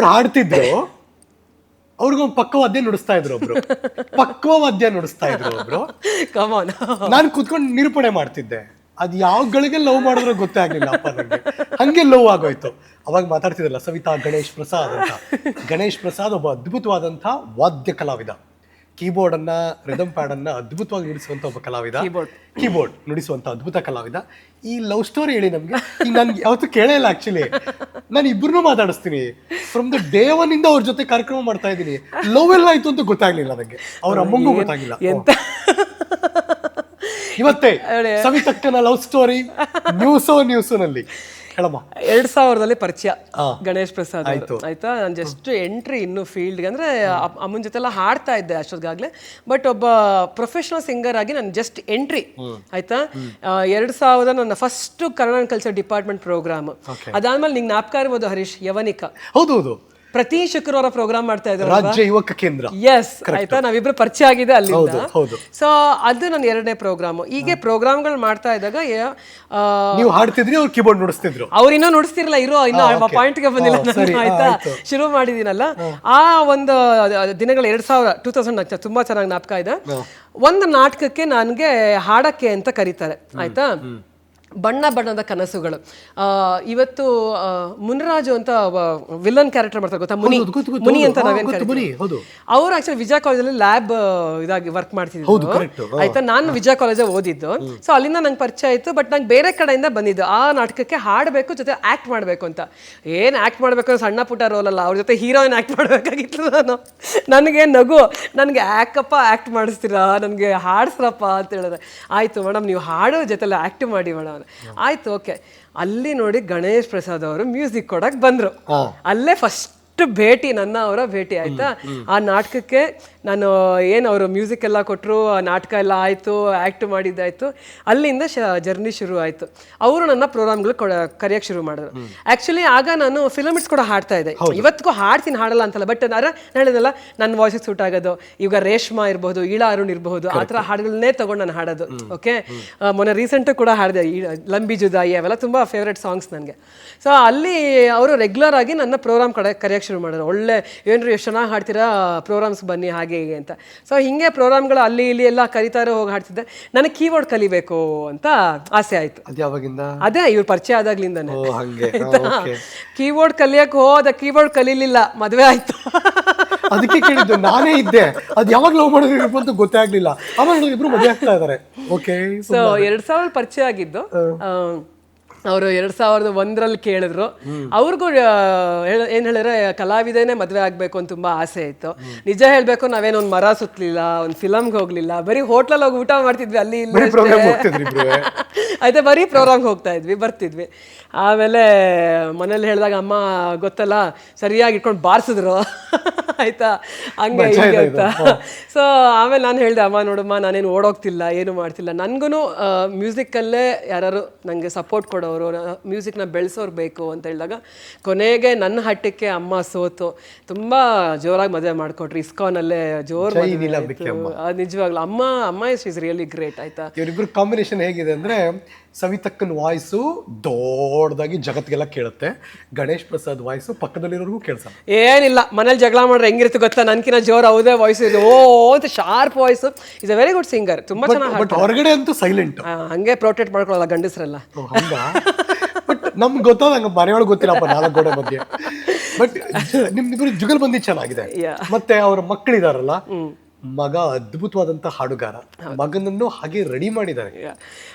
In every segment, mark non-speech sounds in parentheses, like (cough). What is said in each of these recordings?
ಅವ್ರು ಹಾಡ್ತಿದ್ರು ಅವ್ರಿಗೊಂದು ಪಕ್ಕವಾದ್ಯ ನುಡಿಸ್ತಾ ಇದ್ರು ಒಬ್ರು. ಪಕ್ವವಾದ್ಯ ನುಡಿಸ್ತಾ ಇದ್ರು ಒಬ್ರು. ಕಮಾನ್ ನಾನು ಕೂತ್ಕೊಂಡು ನಿರೂಪಣೆ ಮಾಡ್ತಿದ್ದೆ. ಅದ್ ಯಾವ ಗಳಿಗೆ ಲವ್ ಮಾಡಿದ್ರು ಗೊತ್ತೇ ಆಗ್ಲಿಲ್ಲ ಅಪ್ಪ ನನಗೆ ಹಂಗೆ ಲವ್ ಆಗೋಯ್ತು. ಅವಾಗ ಮಾತಾಡ್ತಿದ್ರಲ್ಲ ಸವಿತಾ ಗಣೇಶ್ ಪ್ರಸಾದ್ ಅಂತ. ಗಣೇಶ್ ಪ್ರಸಾದ್ ಒಬ್ಬ ಅದ್ಭುತವಾದಂಥ ವಾದ್ಯ ಕಲಾವಿದ. ಕೀಬೋರ್ಡ್ ಅನ್ನ ರಿದಮ್ ಪ್ಯಾಡ್ ಅನ್ನ ಅದ್ಭುತವಾಗಿ ನುಡಿಸುವಂತ ಒಬ್ಬ ಕಲಾವಿದ. ಕೀಬೋರ್ಡ್. ಕೀಬೋರ್ಡ್ ನುಡಿಸುವಂತ ಅದ್ಭುತ ಕಲಾವಿದ. ಈ ಲವ್ ಸ್ಟೋರಿ ಹೇಳಿ ನಮ್ಗೆ. ಈಗ ನನ್ಗೆ ಯಾವತ್ತು ಕೇಳೇ ಇಲ್ಲ ಆಕ್ಚುಲಿ ನಾನು ಇಬ್ಬರನ್ನೂ ಮಾತಾಡಿಸ್ತೀನಿ. ಫ್ರಮ್ ದ ಡೇ ಒನ್ ಇಂದ ಅವ್ರ ಜೊತೆ ಕಾರ್ಯಕ್ರಮ ಮಾಡ್ತಾ ಇದ್ದೀನಿ. ಲವ್ ಎಲ್ಲ ಆಯ್ತು ಅಂತ ಗೊತ್ತಾಗ್ಲಿಲ್ಲ ನನಗೆ ಅವ್ರ ಅಮ್ಮಂಗೂ ಗೊತ್ತಾಗಿಲ್ಲ ಎಂತ? ಇವತ್ತೇ ಸವಿತಕ್ಕನ ಲವ್ ಸ್ಟೋರಿ ನ್ಯೂಸೋ ನ್ಯೂಸ್ನಲ್ಲಿ ಹೇಳಮ್ಮ. ಎರಡ್ ಸಾವಿರದಲ್ಲಿ ಪರಿಚಯ. ಗಣೇಶ್ ಪ್ರಸಾದ್ ಅವರು. ಆಯ್ತಾ. ನಾನು ಜಸ್ಟ್ ಎಂಟ್ರಿ ಇನ್ನು ಫೀಲ್ಡ್ಗೆ ಅಂದ್ರೆ ಅಮ್ಮನ್ ಜೊತೆ ಎಲ್ಲ ಹಾಡ್ತಾ ಇದ್ದೆ ಅಷ್ಟೊತ್ತಿಗಾಗ್ಲೇ ಬಟ್ ಒಬ್ಬ ಪ್ರೊಫೆಷನಲ್ ಸಿಂಗರ್ ಆಗಿ ನಾನು ಜಸ್ಟ್ ಎಂಟ್ರಿ ಆಯ್ತಾ? ಎರಡ್ ಸಾವಿರದ ನನ್ನ first Kannada culture department program ಅದಾದ್ಮೇಲೆ ನಿಂಗೆ ನಾಪ್ಕಾರ ಇರ್ಬೋದು ಹರೀಶ್ ಯವನಿಕ. ಹೌದು ಹೌದು ಪ್ರತಿ ಶುಕ್ರವಾರ ಪ್ರೋಗ್ರಾಮ್ ಮಾಡ್ತಾ ಇದ್ದಾರೆ ರಾಜ್ಯ ಯುವಕ ಕೇಂದ್ರ. ಎಸ್ ಆಯ್ತಾ? ನಾವಿಬ್ರು ಪರಿಚಯ ಆಗಿದೆ ಹೌದು. ಸೊ ಅದು ನನ್ನ ಎರಡನೇ ಪ್ರೋಗ್ರಾಮ್ ಹೀಗೆ ಪ್ರೋಗ್ರಾಮ್ಗಳು ಮಾಡ್ತಾ ಇದ್ದಾಗ ನೀವು ಹಾಡ್ತಿದ್ರಿ ಅವ್ರು ಕೀಬೋರ್ಡ್ ನುಡಿಸ್ತಿದ್ರು? ಅವ್ರು ಇನ್ನೂ ನುಡಿಸ್ತಿರಲ್ಲ ಇರೋ ಇನ್ನೂ ಪಾಯಿಂಟ್ಗೆ ಬಂದಿಲ್ಲ ಆಯ್ತಾ? ಶುರು ಮಾಡಿದೀನಲ್ಲ. ಆ ಒಂದು ದಿನಗಳ ಎರಡ್ ಸಾವಿರ ಟೂ ತೌಸಂಡ್ ತುಂಬಾ ಚೆನ್ನಾಗಿ ಜ್ಞಾಪಕ ಇದೆ. ಒಂದು ನಾಟಕಕ್ಕೆ ನನಗೆ ಹಾಡಕ್ಕೆ ಅಂತ ಕರೀತಾರೆ ಆಯ್ತಾ? ಬಣ್ಣ ಬಣ್ಣದ ಕನಸುಗಳು. ಆ, ಇವತ್ತು ಮುನಿರಾಜು ಅಂತ ವಿಲನ್ ಕ್ಯಾರೆಕ್ಟರ್ ಮಾಡ್ತಾರೆ ಗೊತ್ತಾ? ಮುನಿ ಮುನಿ ಅಂತ ನಾವೇನು ಅವರು ಆಕ್ಚುಲಿ ವಿಜಯ ಕಾಲೇಜಲ್ಲಿ ಲ್ಯಾಬ್ ಇದಾಗಿ ವರ್ಕ್ ಮಾಡ್ತಿದ್ರು. ಆಯ್ತಾ? ನಾನು ವಿಜಯ ಕಾಲೇಜ್ ಓದಿದ್ದು. ಸೊ ಅಲ್ಲಿಂದ ನಂಗೆ ಪರಿಚಯ ಆಯ್ತು ಬಟ್ ನಂಗೆ ಬೇರೆ ಕಡೆಯಿಂದ ಬಂದಿದ್ದು. ಆ ನಾಟಕಕ್ಕೆ ಹಾಡಬೇಕು ಜೊತೆ ಆಕ್ಟ್ ಮಾಡಬೇಕು ಅಂತ. ಏನು ಆಕ್ಟ್ ಮಾಡಬೇಕು ಅಂದ್ರೆ ಸಣ್ಣ ಪುಟ್ಟ ರೋಲ್ ಅಲ್ಲ ಅವ್ರ ಜೊತೆ ಹೀರೋಯಿನ್ ಆಕ್ಟ್ ಮಾಡಬೇಕಾಗಿತ್ತು ನಾನು. ನನಗೆ ನಗು. ನನಗೆ ಆಕಪ್ಪ ಆಕ್ಟ್ ಮಾಡಿಸ್ತೀರಾ? ನನಗೆ ಹಾಡಿಸ್ರಪ್ಪ ಅಂತ ಹೇಳಿದ್ರೆ. ಆಯ್ತು ಮೇಡಮ್ ನೀವು ಹಾಡೋ ಜೊತೆಲ್ಲ ಆಕ್ಟ್ ಮಾಡಿ ಮೇಡಮ್ ಆಯ್ತು ಓಕೆ. ಅಲ್ಲಿ ನೋಡಿ ಗಣೇಶ್ ಪ್ರಸಾದ್ ಅವರು ಮ್ಯೂಸಿಕ್ ಕೊಡಕ್ ಬಂದ್ರು. ಅಲ್ಲೇ ಫಸ್ಟ್ ಭೇಟಿ ನನ್ನ ಅವರ ಭೇಟಿ ಆಯ್ತಾ? ಆ ನಾಟಕಕ್ಕೆ ನಾನು ಏನು ಅವರು ಮ್ಯೂಸಿಕ್ ಎಲ್ಲ ಕೊಟ್ಟರು ಆ ನಾಟಕ ಎಲ್ಲ ಆಯಿತು ಆ್ಯಕ್ಟ್ ಮಾಡಿದ್ದಾಯ್ತು. ಅಲ್ಲಿಂದ ಶ ಜರ್ನಿ ಶುರು ಆಯಿತು. ಅವರು ನನ್ನ ಪ್ರೋಗ್ರಾಮ್ಗಳು ಕೊಡ ಕರೆಯೋಕ್ಕೆ ಶುರು ಮಾಡಿದ್ರು. ಆ್ಯಕ್ಚುಲಿ ಆಗ ನಾನು ಫಿಲಮಿಟ್ಸ್ ಕೂಡ ಹಾಡ್ತಾ ಇದ್ದೆ. ಇವತ್ತಿಗೂ ಹಾಡ್ತೀನಿ ಹಾಡಲ್ಲ ಅಂತಲ್ಲ ಬಟ್ ಅರ ನಾನು ಹೇಳಿದಲ್ಲ ನನ್ನ ವಾಯ್ಸಿಗೆ ಸೂಟ್ ಆಗೋದು. ಈಗ ರೇಷ್ಮಾ ಇರಬಹುದು ಈಳ ಅರುಣ್ ಇರಬಹುದು ಆ ಥರ ಹಾಡುಗಳನ್ನೇ ತಗೊಂಡು ನಾನು ಹಾಡೋದು ಓಕೆ ಮೊನ್ನೆ ರೀಸೆಂಟ್ ಕೂಡ ಹಾಡಿದೆ ಲಂಬಿ ಜುದಾಯಿ ಅವೆಲ್ಲ ತುಂಬ ಫೇವ್ರೆಟ್ ಸಾಂಗ್ಸ್ ನನಗೆ. ಸೊ ಅಲ್ಲಿ ಅವರು ರೆಗ್ಯುಲರ್ ಆಗಿ ನನ್ನ ಪ್ರೋಗ್ರಾಮ್ ಕಡೆ ಕರೆಯೋಕ್ಕೆ ಶುರು ಮಾಡಿದ್ರು. ಒಳ್ಳೆ ಏನ್ರಿ ಎಷ್ಟು ಚೆನ್ನಾಗಿ ಹಾಡ್ತೀರಾ? ಪ್ರೋಗ್ರಾಮ್ಸ್ ಬನ್ನಿ ಹಾಗೆ ಹೀಗೆ ಅಂತ. ಸೊ ಹಿಂಗೆ ಪ್ರೋಗ್ರಾಮ್ಗಳು ಅಲ್ಲಿ ಇಲ್ಲಿ ಎಲ್ಲ ಕರಿತಾರೆ ಹೋಗಿ ಹಾಡ್ತಿದ್ದೆ. ನನಗೆ ಕೀಬೋರ್ಡ್ ಕಲಿಬೇಕು ಅಂತ ಆಸೆ ಆಯಿತು. ಅದ್ ಯಾವಾಗಿಂದ? ಅದೇ ಇವ್ರು ಪರಿಚಯ ಆದಾಗ್ಲಿಂದಾನೆ. ಕೀಬೋರ್ಡ್ ಕಲಿಯಕ್ಕೆ ಹೋದ ಕೀಬೋರ್ಡ್ ಕಲೀಲಿಲ್ಲ. ಮದುವೆ ಆಯ್ತು. ಅದಕ್ಕೆ ಕೇಳಿದ್ದು ನಾನೇ ಇದ್ದೆ. ಅದು ಯಾವಾಗ ಲವ್ ಮಾಡಿದ್ರು ಅಂತ ಗೊತ್ತೇ ಆಗ್ಲಿಲ್ಲ. ಆಮೇಲೆ ಇಬ್ರು ಮದುವೆ ಆಗ್ತಾ ಇದ್ದಾರೆ ಓಕೆ ಸೊ ಎರಡ್ ಸಾವಿರ ಪರಿಚಯ ಆಗಿದ್ದು. ಅವರು ಎರಡ್ ಸಾವಿರದ ಒಂದರಲ್ಲಿ ಕೇಳಿದ್ರು. ಅವ್ರಿಗೂ ಏನ್ ಹೇಳಿದ್ರೆ ಕಲಾವಿದನೇ ಮದ್ವೆ ಆಗ್ಬೇಕು ಅಂತ ತುಂಬಾ ಆಸೆ ಇತ್ತು. ನಿಜ ಹೇಳ್ಬೇಕು ನಾವೇನೋ ಒಂದ್ ಮರ ಸುತ್ತಲಿಲ್ಲ ಒಂದ್ ಫಿಲಮ್ಗೆ ಹೋಗ್ಲಿಲ್ಲ. ಬರೀ ಹೋಟ್ಲಲ್ಲಿ ಹೋಗಿ ಊಟ ಮಾಡ್ತಿದ್ವಿ ಅಲ್ಲಿ ಇಲ್ಲಿ ಬರೀ ಪ್ರೋಗ್ರಾಮ್ಗೆ (laughs) ಹೋಗ್ತಾ ಇದ್ವಿ ಬರ್ತಿದ್ವಿ. ಆಮೇಲೆ ಮನೇಲಿ ಹೇಳಿದಾಗ ಅಮ್ಮ ಗೊತ್ತಲ್ಲ ಸರಿಯಾಗಿ ಇಟ್ಕೊಂಡು ಬಾರಿಸಿದ್ರು. (laughs) ಆಯ್ತಾ? ಹಂಗೆ ಹಿಂಗೆ ಅಂತ. ಸೊ ಆಮೇಲೆ ನಾನು ಹೇಳಿದೆ ಅಮ್ಮ ನೋಡಮ್ಮ ನಾನೇನು ಓಡೋಗ್ತಿಲ್ಲ ಏನು ಮಾಡ್ತಿಲ್ಲ. ನನಗೂ ಮ್ಯೂಸಿಕಲ್ಲೇ ಯಾರು ನನಗೆ ಸಪೋರ್ಟ್ ಕೊಡೋರು ಮ್ಯೂಸಿಕ್ನ ಬೆಳೆಸೋರು ಬೇಕು ಅಂತ ಹೇಳಿದಾಗ ಕೊನೆಗೆ ನನ್ನ ಹಟ್ಟಕ್ಕೆ ಅಮ್ಮ ಸೋತು. ತುಂಬ ಜೋರಾಗಿ ಮದುವೆ ಮಾಡಿಕೊಟ್ರು. ಇಸ್ಕಾನಲ್ಲೇ ಜೋರು. ನಿಜವಾಗ್ಲೂ. ಅಮ್ಮ ಅಮ್ಮ ಇಸ್ ಇಸ್ ರಿಯಲಿ ಗ್ರೇಟ್ ಆಯ್ತಾ? ಇವರಿಬ್ರು ಕಾಂಬಿನೇಷನ್ ಹೇಗಿದೆ ಅಂದ್ರೆ ಸವಿತಕ್ಕನ್ ವಾಯ್ಸು ದೊಡ್ಡದಾಗಿ ಜಗತ್ತಿಗೆಲ್ಲ ಕೇಳುತ್ತೆ. ಗಣೇಶ್ ಪ್ರಸಾದ್ ವಾಯ್ಸು ಪಕ್ಕದಲ್ಲಿರೋರ್ಗೂ ಕೇಳಿಸಲ್ಲ. ಏನಿಲ್ಲ ಮನೇಲಿ ಜಗಳ ಮಾಡ್ರೆ ಹೆಂಗಿರುತ್ತೆ ಗೊತ್ತಾ? ನನ್ಕಿನ ಜೋರ್ ಹೌದೇ ವಾಯ್ಸ್ ಇದೆ. ಓ ಅಂತ sharp voice. Is a very good singer ತುಂಬಾ ಚೆನ್ನಾಗಿ ಬಟ್ ಹೊರಗಡೆ ಅಂತೂ ಸೈಲೆಂಟ್ ಹಂಗೆ ಪ್ರೊಟೆಕ್ಟ್ ಮಾಡ್ಕೊಳ್ಳಲ್ಲ ಗಂಡಸರೆಲ್ಲ. ಬಟ್ ನಮ್ಗೆ ಗೊತ್ತಾದ ಹಂಗ ಮನೆಯೊಳಗೆ ಗೊತ್ತಿಲ್ಲಪ್ಪ ನಾಲ್ಕು ಗೋಡೆ ಬಗ್ಗೆ ಬಟ್ ನಿಮ್ದು ಜುಗಲ್ ಬಂದಿ ಚೆನ್ನಾಗಿದೆ. ಮತ್ತೆ ಅವ್ರ ಮಕ್ಕಳಿದಾರಲ್ಲ ಮಗ ಅದ್ಭುತವಾದಂಥ ಹಾಡುಗಾರ. ಮಗನನ್ನು ಹಾಗೆ ರೆಡಿ ಮಾಡಿದ್ದಾರೆ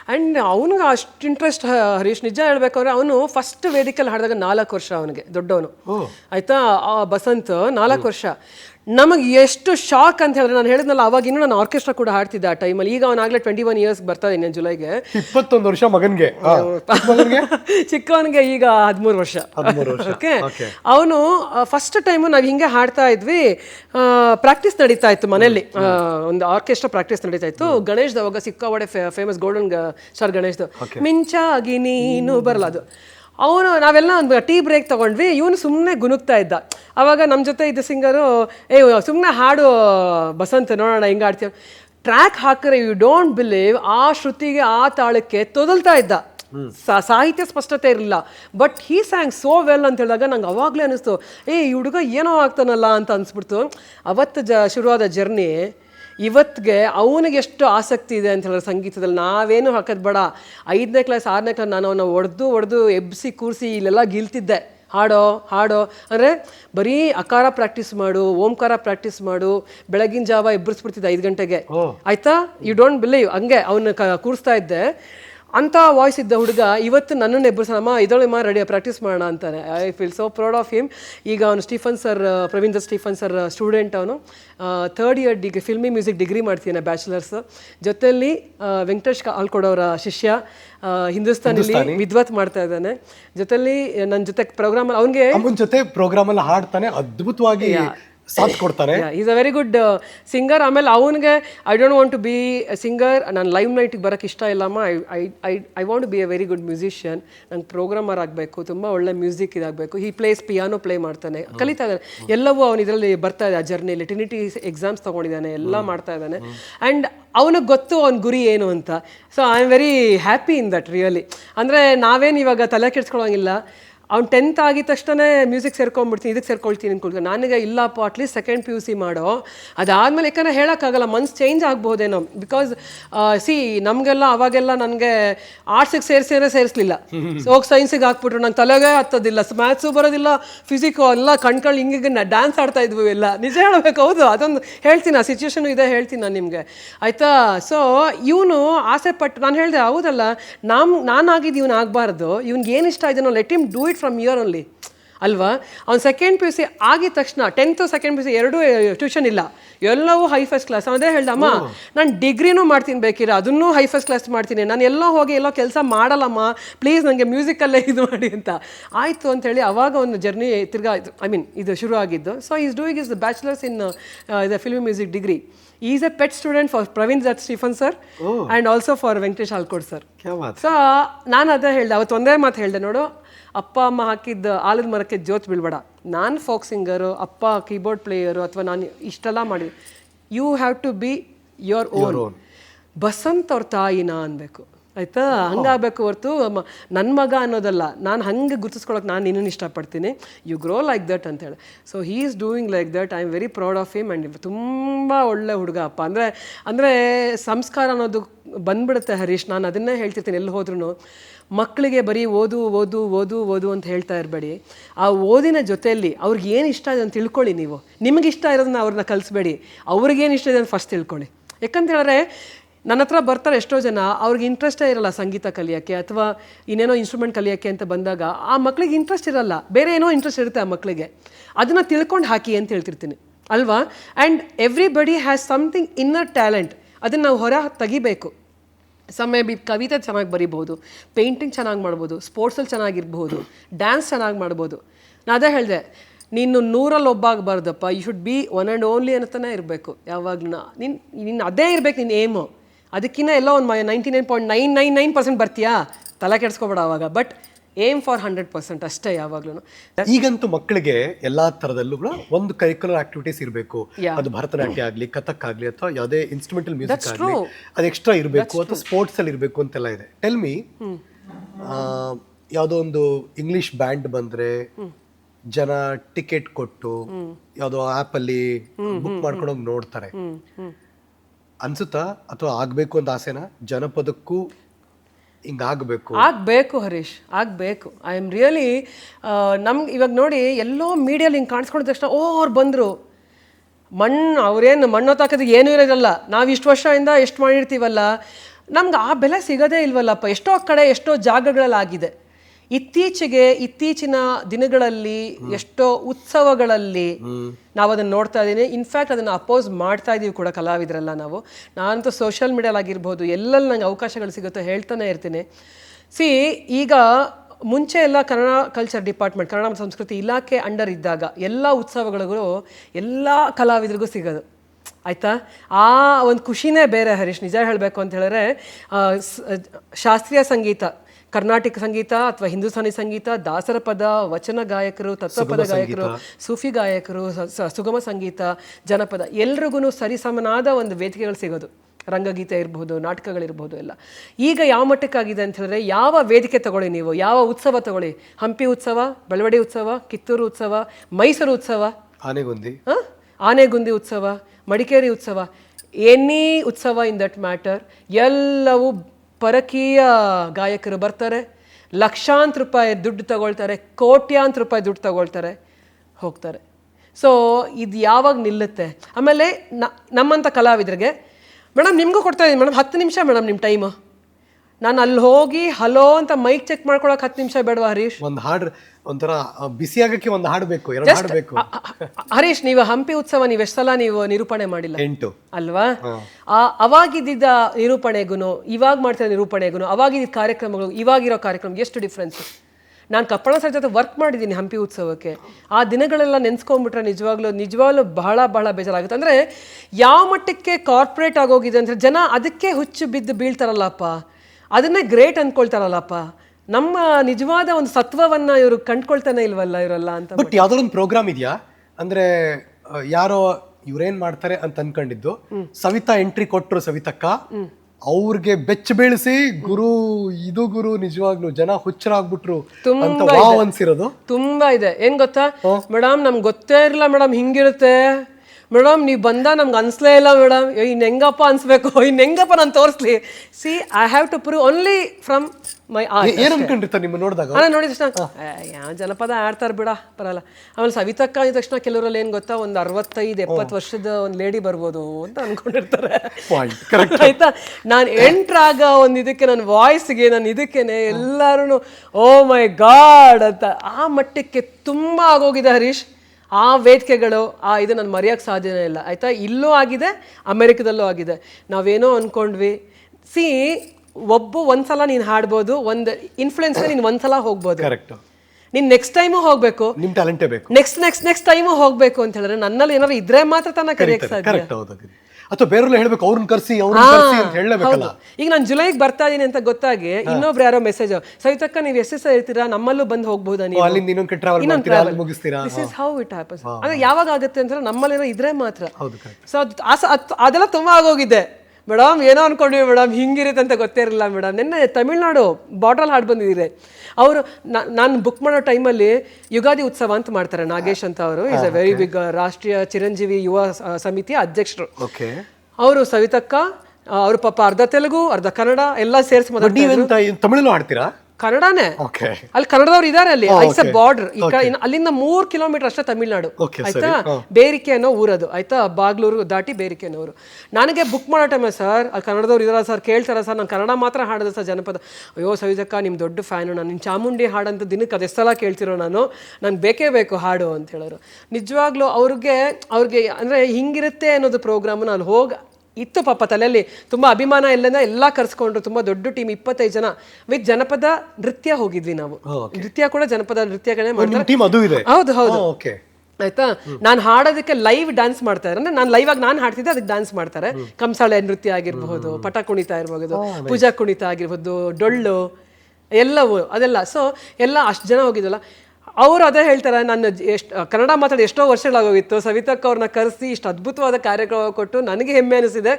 ಅಂಡ್ ಅವನಿಗೆ ಅಷ್ಟು ಇಂಟ್ರೆಸ್ಟ್ ಹರೀಶ್ ನಿಜ ಹೇಳ್ಬೇಕಂದ್ರೆ ಅವನು ಫಸ್ಟ್ ವೇದಿಕೆಯಲ್ಲಿ ಹಾಡಿದಾಗ ನಾಲ್ಕು ವರ್ಷ ಅವನಿಗೆ ದೊಡ್ಡವನು. ಆಯ್ತಾ? ಆ ಬಸಂತ್ ನಾಲ್ಕು ವರ್ಷ. ನಮಗೆ ಎಷ್ಟು ಶಾಕ್ ಅಂತ ಹೇಳಿದ್ರೆ ನಾನು ಹೇಳಿದ್ನಲ್ಲ ಅವಾಗ ಇನ್ನೂ ನಾನು ಆರ್ಕೆಸ್ಟ್ರಾ ಕೂಡ ಹಾಡ್ತಿದ್ದೆ ಆ ಟೈಮಲ್ಲಿ ಈಗ ಅವನಾಗಲೇ ಟ್ವೆಂಟಿ ಒನ್ ಇಯರ್ಸ್ ಬರ್ತಾ ಇದ್ದೀನಿ ಜುಲೈಗೆ. ಇಪ್ಪತ್ತೊಂದು ವರ್ಷ ಮಗನ್ಗೆ. (laughs) ಚಿಕ್ಕವನಿಗೆ ಈಗ ಹದಿಮೂರು ವರ್ಷ. ಓಕೆ ಅವನು ಫಸ್ಟ್ ಟೈಮು ನಾವು ಹಿಂಗೆ ಹಾಡ್ತಾ ಇದ್ವಿ ಪ್ರಾಕ್ಟೀಸ್ ನಡೀತಾ ಇತ್ತು ಮನೆಯಲ್ಲಿ. ಒಂದು ಆರ್ಕೆಸ್ಟ್ರಾ ಪ್ರಾಕ್ಟೀಸ್ ನಡೀತಾ ಇತ್ತು. ಗಣೇಶ್ದ ಅವಾಗ ಸಿಕ್ಕಾವಡೆ ಫೇಮಸ್ ಗೋಲ್ಡನ್ ಸರ್ ಗಣೇಶ್ದು ಮಿಂಚಾಗಿ ನೀನು ಬರಲ್ಲ ಅದು. ಅವನು ನಾವೆಲ್ಲ ಒಂದು ಟೀ ಬ್ರೇಕ್ ತಗೊಂಡ್ವಿ ಇವನು ಸುಮ್ಮನೆ ಗುನುಗ್ತಾ ಇದ್ದ. ಆವಾಗ ನಮ್ಮ ಜೊತೆ ಇದ್ದ ಸಿಂಗರು ಏ ಸುಮ್ಮನೆ ಹಾಡು ಬಸಂತ ನೋಡೋಣ ಹಿಂಗೆ ಆಡ್ತೀವಿ ಟ್ರ್ಯಾಕ್ ಹಾಕಿದ್ರೆ ಯು ಡೋಂಟ್ ಬಿಲೀವ್ ಆ ಶ್ರುತಿಗೆ ಆ ತಾಳಕ್ಕೆ ತೊದಲ್ತಾ ಇದ್ದ. ಸಾ- ಸಾಹಿತ್ಯ ಸ್ಪಷ್ಟತೆ ಇರಲಿಲ್ಲ. But he sang so well ಅಂತ ಹೇಳಿದಾಗ ನಂಗೆ ಅವಾಗಲೇ ಅನಿಸ್ತು ಏ ಈ ಹುಡುಗ ಏನೋ ಆಗ್ತಾನಲ್ಲ ಅಂತ ಅನಿಸ್ಬಿಡ್ತು. ಅವತ್ತು ಜ ಶುರುವಾದ ಜರ್ನಿ ಇವತ್ತಿಗೆ ಅವನಿಗೆ ಎಷ್ಟು ಆಸಕ್ತಿ ಇದೆ ಅಂತ ಹೇಳಿದ್ರೆ ಸಂಗೀತದಲ್ಲಿ ನಾವೇನು ಹಾಕೋದು ಬೇಡ. ಐದನೇ ಕ್ಲಾಸ್ ಆರನೇ ಕ್ಲಾಸ್ ನಾನು ಅವನ್ನ ಹೊಡೆದು ಹೊಡೆದು ಎಬ್ಸಿ ಕೂರಿಸಿ ಇಲ್ಲೆಲ್ಲ ಗಿಲ್ತಿದ್ದೆ ಹಾಡೋ ಹಾಡೋ. ಅಂದರೆ ಬರೀ ಅಕಾರ ಪ್ರಾಕ್ಟೀಸ್ ಮಾಡು ಓಂಕಾರ ಪ್ರಾಕ್ಟೀಸ್ ಮಾಡು ಬೆಳಗಿನ ಜಾವ ಎಬ್ಬರಿಸ್ಬಿಡ್ತಿದ್ದೆ ಐದು ಗಂಟೆಗೆ. ಆಯ್ತಾ? ಯು ಡೋಂಟ್ ಬಿಲೀವ್ ಹಂಗೆ ಅವನ್ನ ಕೂರಿಸ್ತಾ ಇದ್ದೆ. ಅಂತ ವಾಯ್ಸ್ ಇದ್ದ ಹುಡುಗ ಇವತ್ತು ನನ್ನನ್ನು ಎಬ್ಬರಿಸೋಣ ಮಾ ರೆಡಿ ಪ್ರಾಕ್ಟೀಸ್ ಮಾಡೋಣ ಅಂತಾನೆ. I feel so proud of him ಈಗ ಅವನು Stephen sir Pravinder Stephen sir student ಅವನು. Third year degree filmy music degree ಮಾಡ್ತೀನಿ ಬ್ಯಾಚುಲರ್ಸ್ ಜೊತೆಯಲ್ಲಿ ವೆಂಕಟೇಶ್ ಆಲ್ಕೊಡವರ ಶಿಷ್ಯ ಹಿಂದೂಸ್ತಾನಿಲಿ ವಿದ್ವತ್ ಮಾಡ್ತಾ ಇದ್ದಾನೆ. ಜೊತೆಲಿ ನನ್ನ ಜೊತೆ ಪ್ರೋಗ್ರಾಮ್ ಅವನಿಗೆ ಜೊತೆ ಪ್ರೋಗ್ರಾಮಲ್ಲಿ ಹಾಡ್ತಾನೆ ಅದ್ಭುತವಾಗಿ ಸಾಥ್ ಕೊಡ್ತಾರೆ. Is a very good singer ಆಮೇಲೆ ಅವನಿಗೆ I don't want to be singer ನಾನು ಲೈವ್ ನೈಟಿಗೆ ಬರೋಕ್ಕೆ ಇಷ್ಟ ಇಲ್ಲಮ್ಮ I I I I want be a very good musician ನಂಗೆ ಪ್ರೋಗ್ರಾಮರ್ ಆಗಬೇಕು. ತುಂಬ ಒಳ್ಳೆ ಮ್ಯೂಸಿಕ್ ಇದಾಗಬೇಕು. ಈ ಪ್ಲೇಸ್ ಪಿಯಾನೋ ಪ್ಲೇ ಮಾಡ್ತಾನೆ. ಕಲಿತಾ ಇದ್ದಾನೆ ಎಲ್ಲವೂ ಅವನು ಇದರಲ್ಲಿ ಬರ್ತಾ ಇದೆ. ಆ ಜರ್ನಿಲಿ ಟ್ರಿನಿಟಿ ಎಕ್ಸಾಮ್ಸ್ ತೊಗೊಂಡಿದ್ದಾನೆ. ಎಲ್ಲ ಮಾಡ್ತಾ ಇದ್ದಾನೆ. ಆ್ಯಂಡ್ ಅವನಿಗೆ ಗೊತ್ತು ಅವ್ನ ಗುರಿ ಏನು ಅಂತ. So I am very happy in that really ಅಂದರೆ ನಾವೇನು ಇವಾಗ ತಲೆ ಕೆಡ್ಸ್ಕೊಳಂಗಿಲ್ಲ ಅವ್ನು ಟೆಂತ್ ಆಗಿದ ತಕ್ಷಣ ಮ್ಯೂಸಿಕ್ ಸೇರ್ಕೊಂಡ್ಬಿಡ್ತೀನಿ ಇದಕ್ಕೆ ಸೇರ್ಕೊಳ್ತೀನಿ ಅಂದ್ಕೊಳ್ತೀನಿ ನನಗೆ ಇಲ್ಲಪ್ಪ at least second P U C ಮಾಡೋ. ಅದಾದಮೇಲೆ ಯಾಕಂದ್ರೆ ಹೇಳೋಕ್ಕಾಗಲ್ಲ ಮನ್ಸ್ ಚೇಂಜ್ ಆಗ್ಬೋದೇನೋ ಬಿಕಾಸ್ ಸಿ ನಮಗೆಲ್ಲ ಅವಾಗೆಲ್ಲ ನನಗೆ ಆರ್ಟ್ಸಿಗೆ ಸೇರಿಸಿದ್ರೆ ಸೇರಿಸಲಿಲ್ಲ. (laughs) ಹೋಗಿ ಸೈನ್ಸಿಗೆ ಹಾಕ್ಬಿಟ್ರು ನಂಗೆ ತಲೆಗೆ ಹತ್ತೋದಿಲ್ಲ. ಮ್ಯಾಥ್ಸು ಬರೋದಿಲ್ಲ ಫಿಸಿಕ್ಕು ಎಲ್ಲ ಕಣ್ಕಳು ಹಿಂಗೆ ಡ್ಯಾನ್ಸ್ ಆಡ್ತಾ ಇದ್ವಿ ಎಲ್ಲ. ನಿಜ ಹೇಳಬೇಕು ಹೌದು. ಅದೊಂದು ಹೇಳ್ತೀನಿ ಆ ಸಿಚುವೇಶನ್ ಇದೆ ಹೇಳ್ತೀನಿ ನಾನು ನಿಮಗೆ. ಆಯಿತಾ? ಸೊ ಇವನು ಆಸೆ ಪಟ್ಟು ನಾನು ಹೇಳಿದೆ ಹೌದಲ್ಲ ನಮ್ಮ ನಾನಾಗಿದ್ದು ಇವನು ಆಗಬಾರ್ದು. ಇವನಿಗೆ ಏನು ಇಷ್ಟ ಇದೆಯೋ let him do it from year only ಅಲ್ವಾ? ಅವ್ನು ಸೆಕೆಂಡ್ ಪಿ ಯು ಸಿ ಆಗಿದ ತಕ್ಷಣ tenth second P U C ಎರಡೂ ಟ್ಯೂಷನ್ ಇಲ್ಲ. ಎಲ್ಲವೂ ಹೈ ಫಸ್ಟ್ ಕ್ಲಾಸ್ ಅದೇ ಹೇಳ್ದಮ್ಮ ನಾನು ಡಿಗ್ರಿನೂ ಮಾಡ್ತೀನಿ ಬೇಕಿರ ಅದನ್ನೂ ಹೈ ಫಸ್ಟ್ ಕ್ಲಾಸ್ ಮಾಡ್ತೀನಿ. ನಾನು ಎಲ್ಲೋ ಹೋಗಿ ಎಲ್ಲೋ ಕೆಲಸ ಮಾಡಲ್ಲಮ್ಮ. ಪ್ಲೀಸ್ ನನಗೆ ಮ್ಯೂಸಿಕಲ್ಲೇ ಇದು ಮಾಡಿ ಅಂತ. ಆಯಿತು ಅಂತೇಳಿ ಅವಾಗ ಒಂದು ಜರ್ನಿ ತಿರ್ಗಾ ಐ ಮೀನ್ ಇದು ಶುರು ಆಗಿದ್ದು. So is doing is bachelors in the film music degree is a pet student for Praveen Dutt Stephen sir and also for Venkatesh Halkod sir so ನಾನು ಅದೇ ಹೇಳ್ದೆ ಅವತ್ತು ಒಂದೇ ಮಾತು ಹೇಳ್ದೆ ನೋಡು. ಅಪ್ಪ ಅಮ್ಮ ಹಾಕಿದ್ದ ಆಲದ ಮರಕ್ಕೆ ಜೋತ್ ಬೀಳ್ಬೇಡ. ನಾನು ಫೋಕ್ ಸಿಂಗರು ಅಪ್ಪ ಕೀಬೋರ್ಡ್ ಪ್ಲೇಯರು ಅಥವಾ ನಾನು ಇಷ್ಟೆಲ್ಲ ಮಾಡಿ you have to be your own Basant ಅವ್ರ ತಾಯಿನ ಅನ್ಬೇಕು. ಆಯಿತಾ? ಹಂಗಾಗಬೇಕು ಹೊರತು ನನ್ನ ಮಗ ಅನ್ನೋದಲ್ಲ. ನಾನು ಹಂಗೆ ಗುರುತಿಸ್ಕೊಳಕ್ಕೆ ನಾನು ನಿನ್ನನ್ನು ಇಷ್ಟಪಡ್ತೀನಿ. ಯು ಗ್ರೋ ಲೈಕ್ ದಟ್ ಅಂತೇಳಿ so he is doing like that I am very proud of him and ತುಂಬ ಒಳ್ಳೆ ಹುಡುಗ ಅಪ್ಪ. ಅಂದರೆ ಅಂದರೆ ಸಂಸ್ಕಾರ ಅನ್ನೋದು ಬಂದ್ಬಿಡುತ್ತೆ ಹರೀಶ್. ನಾನು ಅದನ್ನೇ ಹೇಳ್ತಿರ್ತೀನಿ ಎಲ್ಲಿ ಹೋದ್ರೂ ಮಕ್ಕಳಿಗೆ ಬರೀ ಓದು ಓದು ಓದು ಓದು ಅಂತ ಹೇಳ್ತಾ ಇರಬೇಡಿ. ಆ ಓದಿನ ಜೊತೆಯಲ್ಲಿ ಅವ್ರಿಗೆ ಏನು ಇಷ್ಟ ಇದೆ ಅಂತ ತಿಳ್ಕೊಳ್ಳಿ ನೀವು. ನಿಮಗೆ ಇಷ್ಟ ಇರೋದನ್ನ ಅವ್ರನ್ನ ಕಲಿಸ್ಬೇಡಿ. ಅವ್ರಿಗೇನು ಇಷ್ಟ ಇದೆ ಅಂತ ಫಸ್ಟ್ ತಿಳ್ಕೊಳ್ಳಿ. ಯಾಕಂತ ಹೇಳಿದ್ರೆ, ನನ್ನ ಹತ್ರ ಬರ್ತಾರೆ ಎಷ್ಟೋ ಜನ, ಅವ್ರಿಗೆ ಇಂಟ್ರೆಸ್ಟೇ ಇರಲ್ಲ ಸಂಗೀತ ಕಲಿಯೋಕ್ಕೆ ಅಥವಾ ಇನ್ನೇನೋ ಇನ್ಸ್ಟ್ರೂಮೆಂಟ್ ಕಲಿಯೋಕ್ಕೆ ಅಂತ ಬಂದಾಗ, ಆ ಮಕ್ಕಳಿಗೆ ಇಂಟ್ರೆಸ್ಟ್ ಇರಲ್ಲ. ಬೇರೆ ಏನೋ ಇಂಟ್ರೆಸ್ಟ್ ಇರುತ್ತೆ ಆ ಮಕ್ಕಳಿಗೆ ಅದನ್ನು ತಿಳ್ಕೊಂಡು ಹಾಕಿ ಅಂತ ಹೇಳ್ತಿರ್ತೀನಿ. ಅಲ್ವಾ? And everybody has something inner talent ಅದನ್ನು ನಾವು ಹೊರ ತೆಗಿಬೇಕು. ಸಮಯ ಬಿ ಕವಿತೆ ಚೆನ್ನಾಗಿ ಬರಿಬೋದು ಪೇಂಟಿಂಗ್ ಚೆನ್ನಾಗಿ ಮಾಡ್ಬೋದು ಸ್ಪೋರ್ಟ್ಸಲ್ಲಿ ಚೆನ್ನಾಗಿರ್ಬೋದು ಡ್ಯಾನ್ಸ್ ಚೆನ್ನಾಗಿ ಮಾಡ್ಬೋದು. ನಾನು ಅದೇ ಹೇಳಿದೆ, ನೀನು ನೂರಲ್ಲಿ ಒಬ್ಬ ಆಗಬಾರ್ದಪ್ಪ you should be one and only ಅನ್ನತಾನೆ ಇರಬೇಕು. ಯಾವಾಗಲೂ ನಿನ್ನ ನಿನ್ನ ಅದೇ ಇರಬೇಕು ನಿನ್ನ ಏಮು ಅದಕ್ಕಿಂತ ಎಲ್ಲ ಒಂದು ninety nine point nine nine nine percent ಬರ್ತೀಯಾ? ತಲೆ ಕೆಡಿಸ್ಕೊಬೇಡ ಅವಾಗ. But aim for hundred percent ಅಷ್ಟೇ ಯಾವಾಗ್ಲೂ ಈಗಂತೂ ಮಕ್ಕಳಿಗೆ ಎಲ್ಲಾ ತರದಲ್ಲೂ ಕೂಡ ಒಂದು ಕರಿಕ್ಯುಲರ್ ಆಕ್ಟಿವಿಟೀಸ್ ಇರಬೇಕು. ಅದು ಭರತನಾಟ್ಯ ಆಗಲಿ ಕಥಕ್ ಆಗಲಿ ಅಥವಾ ಯಾವುದೇ ಇನ್ಸ್ಟ್ರೂಮೆಂಟಲ್ ಮ್ಯೂಸಿಕ್ ಆಗಲಿ ಅದು ಎಕ್ಸ್ಟ್ರಾ ಇರಬೇಕು ಅಥವಾ ಸ್ಪೋರ್ಟ್ಸ್ ಅಲ್ಲಿ ಇರಬೇಕು ಅಂತೆಲ್ಲ ಇದೆ. ಟೆಲ್ ಮಿ ಯಾವುದೋ ಒಂದು ಇಂಗ್ಲಿಷ್ ಬ್ಯಾಂಡ್ ಬಂದ್ರೆ ಜನ ಟಿಕೆಟ್ ಕೊಟ್ಟು ಯಾವುದೋ ಆಪ್ ಅಲ್ಲಿ ಬುಕ್ ಮಾಡ್ಕೊಂಡು ಹೋಗಿ ನೋಡ್ತಾರೆ. ಅನ್ಸುತ್ತಾ ಅಥವಾ ಆಗಬೇಕು ಅಂತ ಆಸೆನಾ? ಜನಪದಕ್ಕೂ ಹಿಂಗಾಗಬೇಕು. ಆಗಬೇಕು ಹರೀಶ್, ಆಗಬೇಕು. ಐ ಆಮ್ ರಿಯಲಿ ನಮ್ಗೆ ಇವಾಗ ನೋಡಿ ಎಲ್ಲೋ ಮೀಡಿಯಲ್ಲಿ ಹಿಂಗೆ ಕಾಣಿಸ್ಕೊಂಡಿದ ತಕ್ಷಣ, ಓ, ಅವ್ರು ಬಂದರು. ಮಣ್ಣು, ಅವ್ರೇನು ಮಣ್ಣು ತಾಕೋದು ಏನೂ ಇರೋದಲ್ಲ. ನಾವು ಇಷ್ಟು ವರ್ಷದಿಂದ ಎಷ್ಟು ಮಾಡಿರ್ತೀವಲ್ಲ. ನಮ್ಗೆ ಆ ಬೆಲೆ ಸಿಗೋದೇ ಇಲ್ವಲ್ಲಪ್ಪ. ಎಷ್ಟೋ ಕಡೆ ಎಷ್ಟೋ ಜಾಗಗಳಲ್ಲಿ ಆಗಿದೆ. ಇತ್ತೀಚೆಗೆ, ಇತ್ತೀಚಿನ ದಿನಗಳಲ್ಲಿ ಎಷ್ಟೋ ಉತ್ಸವಗಳಲ್ಲಿ ನಾವು ಅದನ್ನು ನೋಡ್ತಾ ಇದ್ದೀನಿ. ಇನ್ಫ್ಯಾಕ್ಟ್ ಅದನ್ನು ಅಪೋಸ್ ಮಾಡ್ತಾ ಇದೀವಿ ಕೂಡ ಕಲಾವಿದರೆಲ್ಲ ನಾವು. ನಾನಂತೂ ಸೋಷಿಯಲ್ ಮೀಡಿಯಾಲಾಗಿರ್ಬೋದು ಎಲ್ಲೆಲ್ಲಿ ನಂಗೆ ಅವಕಾಶಗಳು ಸಿಗುತ್ತೋ ಹೇಳ್ತಾನೆ ಇರ್ತೀನಿ. ಸಿ ಈಗ ಮುಂಚೆ ಎಲ್ಲ ಕನ್ನಡ ಕಲ್ಚರ್ ಡಿಪಾರ್ಟ್ಮೆಂಟ್ ಕನ್ನಡ ಸಂಸ್ಕೃತಿ ಇಲಾಖೆ ಅಂಡರ್ ಇದ್ದಾಗ ಎಲ್ಲ ಉತ್ಸವಗಳಿಗೂ ಎಲ್ಲ ಕಲಾವಿದರಿಗೂ ಸಿಗೋದು. ಆಯಿತಾ? ಆ ಒಂದು ಖುಷಿನೇ ಬೇರೆ ಹರೀಶ್, ನಿಜ ಹೇಳಬೇಕು ಅಂತ ಹೇಳಿದ್ರೆ ಶಾಸ್ತ್ರೀಯ ಸಂಗೀತ ಕರ್ನಾಟಕ ಸಂಗೀತ ಅಥವಾ ಹಿಂದೂಸ್ತಾನಿ ಸಂಗೀತ ದಾಸರ ಪದ ವಚನ ಗಾಯಕರು ತತ್ವಪದ ಗಾಯಕರು ಸೂಫಿ ಗಾಯಕರು ಸುಗಮ ಸಂಗೀತ ಜನಪದ ಎಲ್ರಿಗೂ ಸರಿಸಮನಾದ ಒಂದು ವೇದಿಕೆಗಳು ಸಿಗೋದು. ರಂಗಗೀತೆ ಇರ್ಬೋದು ನಾಟಕಗಳಿರ್ಬೋದು ಎಲ್ಲ. ಈಗ ಯಾವ ಮಟ್ಟಕ್ಕಾಗಿದೆ ಅಂತ ಹೇಳಿದ್ರೆ ಯಾವ ವೇದಿಕೆ ತಗೊಳ್ಳಿ ನೀವು? ಯಾವ ಉತ್ಸವ ತಗೊಳ್ಳಿ? ಹಂಪಿ ಉತ್ಸವ ಬೆಳವಡಿ ಉತ್ಸವ ಕಿತ್ತೂರು ಉತ್ಸವ ಮೈಸೂರು ಉತ್ಸವ? ಆನೆಗುಂದಿ. ಹಾಂ? ಆನೆಗುಂದಿ ಉತ್ಸವ ಮಡಿಕೇರಿ ಉತ್ಸವ. ಎನಿ ಉತ್ಸವ ಇನ್ ದಟ್ ಮ್ಯಾಟರ್ ಎಲ್ಲವೂ ಪರಕೀಯ ಗಾಯಕರು ಬರ್ತಾರೆ, ಲಕ್ಷಾಂತರ ರೂಪಾಯಿ ದುಡ್ಡು ತಗೊಳ್ತಾರೆ, ಕೋಟ್ಯಾಂತರ ರೂಪಾಯಿ ದುಡ್ಡು ತಗೊಳ್ತಾರೆ, ಹೋಗ್ತಾರೆ. ಸೊ ಇದು ಯಾವಾಗ ನಿಲ್ಲುತ್ತೆ? ಆಮೇಲೆ ನಮ್ಮಂಥ ಕಲಾವಿದರಿಗೆ, ಮೇಡಮ್, ನಿಮಗೂ ಕೊಡ್ತಾ ಇದ್ದೀನಿ ಮೇಡಮ್, ಹತ್ತು ನಿಮಿಷ ಮೇಡಮ್ ನಿಮ್ಮ ಟೈಮು. ನಾನು ಅಲ್ಲಿ ಹೋಗಿ ಹಲೋ ಅಂತ ಮೈಕ್ ಚೆಕ್ ಮಾಡ್ಕೊಳಕ್ ಹತ್ತು ನಿಮಿಷ ಬೇಡವಾ ಹರೀಶ್? ಒಂದು ಹಾಡು ಒಂಥರ ಬಿಸಿ ಆಗಕ್ಕೆ ಒಂದು ಹಾಡು ಬೇಕು ಎರಡು ಹಾಡು ಬೇಕು. ಅ- ಅ- ಹರೀಶ್ ನೀವು ಹಂಪಿ ಉತ್ಸವ ನೀವು ಎಷ್ಟು ಸಲ ನೀವು ನಿರೂಪಣೆ ಮಾಡಿಲ್ಲ? ಎಂಟು. ಅಲ್ವಾ? ಆ ಅವಾಗಿದ್ದ ನಿರೂಪಣೆಗೂ ಇವಾಗ ಮಾಡ್ತಿರೋ ನಿರೂಪಣೆಗೂ ಅವಾಗಿದ್ದ ಕಾರ್ಯಕ್ರಮಗಳು ಇವಾಗಿರೋ ಕಾರ್ಯಕ್ರಮ ಎಷ್ಟು ಡಿಫ್ರೆನ್ಸ್ ನಾನು ಕಪ್ಪಳ ಸರ್ ಜೊತೆ ವರ್ಕ್ ಮಾಡಿದ್ದೀನಿ ಹಂಪಿ ಉತ್ಸವಕ್ಕೆ. ಆ ದಿನಗಳೆಲ್ಲ ನೆನ್ಸ್ಕೊಂಡ್ಬಿಟ್ರೆ ನಿಜವಾಗ್ಲೂ ನಿಜವಾಗ್ಲೂ ಬಹಳ ಬಹಳ ಬೇಜಾರಾಗುತ್ತೆ. ಅಂದರೆ ಯಾವ ಮಟ್ಟಕ್ಕೆ ಕಾರ್ಪೊರೇಟ್ ಆಗೋಗಿದೆ ಅಂದರೆ ಜನ ಅದಕ್ಕೆ ಹುಚ್ಚು ಬಿದ್ದು ಬೀಳ್ತಾರಲ್ಲಪ್ಪ. ಅದನ್ನೇ ಗ್ರೇಟ್ ಅಂದ್ಕೊಳ್ತಾರಲ್ಲಪ್ಪ ನಮ್ಮ ನಿಜವಾದ ಒಂದು ಸತ್ವವನ್ನ ಇವರು ಕಂಡ್ಕೊಳ್ತಾನೆ ಇಲ್ವಲ್ಲ ಇವರಲ್ಲ ಅಂತ ಬಟ್ ಯಾವ್ದಾದ್ರು ಒಂದು ಪ್ರೋಗ್ರಾಮ್ ಇದೆಯಾ? ಅಂದ್ರೆ ಯಾರೋ ಇವ್ರೇನ್ ಮಾಡ್ತಾರೆ ಅಂತ ಅನ್ಕೊಂಡಿದ್ದು. ಸವಿತಾ ಎಂಟ್ರಿ ಕೊಟ್ಟರು ಸವಿತಕ್ಕ. ಅವ್ರಿಗೆ ಬೆಚ್ಚ ಬೀಳಿಸಿ ಗುರು ಇದು ಗುರು ನಿಜವಾಗ್ಲು ಜನ ಹುಚ್ಚರಾಗ್ಬಿಟ್ರು ಅಂತ ವಾವ್ ಅನ್ಸಿರೋದು? ತುಂಬಾ ಇದೆ. ಏನ್ ಗೊತ್ತಾ? ಮೇಡಮ್ ನಮ್ಗೆ ಗೊತ್ತೇ ಇರಲ್ಲ ಮೇಡಮ್ ಹಿಂಗಿರುತ್ತೆ. ಮೇಡಮ್ ನೀವು ಬಂದ ನಮ್ಗೆ ಅನ್ಸ್ಲೇ ಇಲ್ಲ ಮೇಡಮ್. ಇನ್ನು ಹೆಂಗಪ್ಪ ಅನ್ಸ್ಬೇಕು? (laughs) ಇನ್ನು ಹೆಂಗಪ್ಪ ನಾನು ತೋರಿಸ್ಲಿ? See I have to prove only from my ಏನ್ ಅನ್ಕೊಂಡಿರ್ತಾರೆ ನಿಮ್ಮ ನೋಡಿದಾಗ? ನಾನು ನೋಡಿದ ತಕ್ಷಣ ಯಾವ ಜನಪದ ಆಡ್ತಾರ ಬಿಡ ಬರಲ್ಲ. ಆಮೇಲೆ ಸವಿತಕ್ಕ ಅಂದ ತಕ್ಷಣ ಕೆಲವರಲ್ಲಿ ಏನ್ ಗೊತ್ತಾ ಒಂದು ಅರವತ್ತೈದು ಎಪ್ಪತ್ತು ವರ್ಷದ ಒಂದು ಲೇಡಿ ಬರ್ಬೋದು ಅಂತ ಅನ್ಕೊಂಡಿರ್ತಾರೆ. (laughs) ಆಯ್ತಾ? ನಾನು ಎಂಟ್ರಾಗ ಒಂದು ಇದಕ್ಕೆ ನನ್ನ ವಾಯ್ಸ್ಗೆ ನಾನು ಇದಕ್ಕೇನೆ ಎಲ್ಲರೂ ಓ ಮೈ ಗಾಡ್ ಅಂತ. ಆ ಮಟ್ಟಕ್ಕೆ ತುಂಬ ಆಗೋಗಿದೆ ಹರೀಶ್. ಆ ವೇದಿಕೆಗಳು ಆ ಇದು ನಾನು ಮರೆಯೋಕ್ಕೆ ಸಾಧ್ಯನೇ ಇಲ್ಲ. ಆಯಿತಾ? ಇಲ್ಲೂ ಆಗಿದೆ ಅಮೆರಿಕದಲ್ಲೂ ಆಗಿದೆ. ನಾವೇನೋ ಅಂದ್ಕೊಂಡ್ವಿ ಸಿ ಒಬ್ಬ ಒಂದ್ಸಲ ನೀನು ಹಾಡ್ಬೋದು ಒಂದು ಇನ್ಫ್ಲುಯೆನ್ಸ್ ನೀನು ಒಂದ್ಸಲ ಹೋಗ್ಬೋದು. ಕರೆಕ್ಟ್ ನೀನು ನೆಕ್ಸ್ಟ್ ಟೈಮು ಹೋಗಬೇಕು. ನಿಮ್ಮ ಟ್ಯಾಲೆಂಟೇ ಬೇಕು. ನೆಕ್ಸ್ಟ್ ನೆಕ್ಸ್ಟ್ ನೆಕ್ಸ್ಟ್ ಟೈಮು ಹೋಗಬೇಕು ಅಂತ ಹೇಳಿದ್ರೆ ನನ್ನಲ್ಲಿ ಏನಾದ್ರು ಇದ್ರೆ ಮಾತ್ರ ತನ್ನ ಕರೆಯಕ್ಕೆ ಸಾಧ್ಯ. ಕರೆಕ್ಟ್ ಅಥವಾ ಬೇರೆಲ್ಲ ಹೇಳ್ಬೇಕು ಅವ್ರನ್ನ ಕರ್ಸಿ ಅವ್ರನ್ನ ಕರ್ಸಿ ಅಂತ ಹೇಳಬೇಕಲ್ಲ. ಈಗ ನಾನು ಜುಲೈಗೆ ಬರ್ತಾ ಇದೀನಿ ಅಂತ ಗೊತ್ತಾಗಿ ಇನ್ನೊಬ್ರು ಯಾರೋ ಮೆಸೇಜ್ ಸವಿತಕ್ಕ ನೀವು ಎಸ್ ಎಸ್ ಇರ್ತೀರಾ? ನಮ್ಮಲ್ಲೂ ಬಂದು ಹೋಗ್ಬೋದಾ ನೀವು? ಅಲ್ಲಿಂದ ಇನ್ನೊಂದು ಟ್ರಾವೆಲ್ ಮಾಡ್ತೀರಾ ಅಲ್ಲಿ ಮುಗಿಸ್ತೀರಾ? This is how. It happens ಅಂದ್ರೆ ಯಾವಾಗ ಆಗುತ್ತೆ ಅಂತ ನಮ್ಮಲ್ಲಿರೋ ಇದ್ರೆ ಮಾತ್ರ. ಹೌದು ಸೊ ಅದೆಲ್ಲ ತುಂಬಾ ಆಗೋಗಿದೆ. ಮೇಡಮ್ ಏನೋ ಅನ್ಕೊಂಡ್ವಿ ಮೇಡಮ್ ಹಿಂಗಿರುತ್ತೆ ಅಂತ ಗೊತ್ತೇ ಇರಲಿಲ್ಲ ಮೇಡಮ್. ನಿನ್ನೆ ತಮಿಳ್ನಾಡು ಬಾಟಲ್ ಹಾಡು ಬಂದಿದ್ದೀರಿ ಅವರು ನಾನು ಬುಕ್ ಮಾಡೋ ಟೈಮಲ್ಲಿ ಯುಗಾದಿ ಉತ್ಸವ ಅಂತ ಮಾಡ್ತಾರೆ ನಾಗೇಶ್ ಅಂತ ಅವರು. ಇಸ್ ಅ ವೆರಿ ಬಿಗ್ ರಾಷ್ಟ್ರೀಯ ಚಿರಂಜೀವಿ ಯುವ ಸಮಿತಿಯ ಅಧ್ಯಕ್ಷರು. ಓಕೆ ಅವರು ಸವಿತಕ್ಕ ಅವರು ಪಾಪ ಅರ್ಧ ತೆಲುಗು ಅರ್ಧ ಕನ್ನಡ ಎಲ್ಲ ಸೇರಿಸಿ ತಮಿಳಲ್ಲೂ ಆಡ್ತೀರಾ ಕನ್ನಡನೇ. ಅಲ್ಲಿ ಕನ್ನಡದವ್ರು ಇದಾರೆ ಅಲ್ಲಿ. ಐಟ್ಸ್ ಅ ಬಾರ್ಡರ್ ಈ ಕಡೆ ಅಲ್ಲಿಂದ ಮೂರ್ ಕಿಲೋಮೀಟರ್ ಅಷ್ಟೇ ತಮಿಳ್ನಾಡು. ಆಯ್ತಾ? ಬೇರಿಕೆ ಅನ್ನೋ ಊರದು. ಆಯ್ತಾ? ಬಾಗ್ಲೂರು ದಾಟಿ ಬೇರಿಕೆ ಅನ್ನೋರು ನನಗೆ ಬುಕ್ ಮಾಡೋ ಟೈಮ್ ಸರ್ ಅಲ್ಲಿ ಕನ್ನಡದವ್ರು ಇದಾರ ಸರ್ ಕೇಳ್ತಾರ ಸರ್ ನಾನು ಕನ್ನಡ ಮಾತ್ರ ಹಾಡೋದು ಸರ್ ಜನಪದ. ಅಯ್ಯೋ ಸವಿದಕ್ಕ ನಿಮ್ಮ ದೊಡ್ಡ ಫ್ಯಾನು ನಾನು ನಿನ್ನ ಚಾಮುಂಡಿ ಹಾಡಂತ ದಿನಕ್ಕೆ ಅದೇ ಸಲ ಕೇಳ್ತಿರೋ ನಾನು? ನಂಗೆ ಬೇಕೇ ಬೇಕು ಹಾಡು ಅಂತ ಹೇಳೋರು. ನಿಜವಾಗ್ಲೂ ಅವ್ರಿಗೆ ಅವ್ರಿಗೆ ಅಂದ್ರೆ ಹಿಂಗಿರುತ್ತೆ ಅನ್ನೋದು ಪ್ರೋಗ್ರಾಮ್ ಅಲ್ಲಿ ಹೋಗಿ ಇತ್ತು ಪಾಪ ತಲೆಯಲ್ಲಿ. ತುಂಬ ಅಭಿಮಾನ ಇಲ್ಲದ ಎಲ್ಲ ಕರ್ಸ್ಕೊಂಡ್ರು. ತುಂಬ ದೊಡ್ಡ ಟೀಮ್ ಇಪ್ಪತ್ತೈದು ಜನ. ವಿತ್ ಜನಪದ ನೃತ್ಯ ಹೋಗಿದ್ವಿ ನಾವು. ನೃತ್ಯ ಕೂಡ ಜನಪದ ನೃತ್ಯಗಳೇ ಮಾಡ್ತಾರೆ. ಹೌದು ಹೌದು. ಓಕೆ ಆಯ್ತಾ? ನಾನು ಹಾಡೋದಕ್ಕೆ ಲೈವ್ ಡ್ಯಾನ್ಸ್ ಮಾಡ್ತಾರೆ ಅಂದ್ರೆ ನಾನು ಲೈವ್ ಆಗಿ ನಾನು ಹಾಡ್ತಿದ್ದೆ ಅದಕ್ಕೆ ಡ್ಯಾನ್ಸ್ ಮಾಡ್ತಾರೆ. ಕಂಸಾಳೆ ನೃತ್ಯ ಆಗಿರಬಹುದು ಪಟ ಕುಣಿತ ಇರಬಹುದು ಪೂಜಾ ಕುಣಿತ ಆಗಿರ್ಬೋದು ಡೊಳ್ಳು ಎಲ್ಲವೂ ಅದೆಲ್ಲ. ಸೊ ಎಲ್ಲ ಅಷ್ಟು ಜನ ಹೋಗಿದ್ವಲ್ಲ. ಅವರು ಅದೇ ಹೇಳ್ತಾರೆ, ನಾನು ಎಷ್ಟು, ಕನ್ನಡ ಮಾತಾಡಿ ಎಷ್ಟೋ ವರ್ಷಗಳಾಗೋಗಿತ್ತು, ಸವಿತಕ್ಕ ಅವ್ರನ್ನ ಕರೆಸಿ ಇಷ್ಟು ಅದ್ಭುತವಾದ ಕಾರ್ಯಕ್ರಮ ಕೊಟ್ಟು ನನಗೆ ಹೆಮ್ಮೆ ಅನಿಸಿದೆ.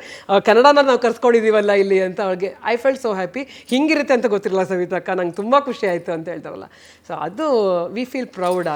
ಕನ್ನಡನ ನಾವು ಕರ್ಸ್ಕೊಂಡಿದ್ದೀವಲ್ಲ ಇಲ್ಲಿ ಅಂತ ಅವ್ರಿಗೆ ಐ ಫೆಲ್ಟ್ ಸೋ ಹ್ಯಾಪಿ ಹಿಂಗಿರುತ್ತೆ ಅಂತ ಗೊತ್ತಿರಲ್ಲ ಸವಿತಕ್ಕ, ನಂಗೆ ತುಂಬ ಖುಷಿ ಆಯಿತು ಅಂತ ಹೇಳ್ತಾರಲ್ಲ. ಸೊ ಅದು ವಿ ಫೀಲ್ ಪ್ರೌಡ್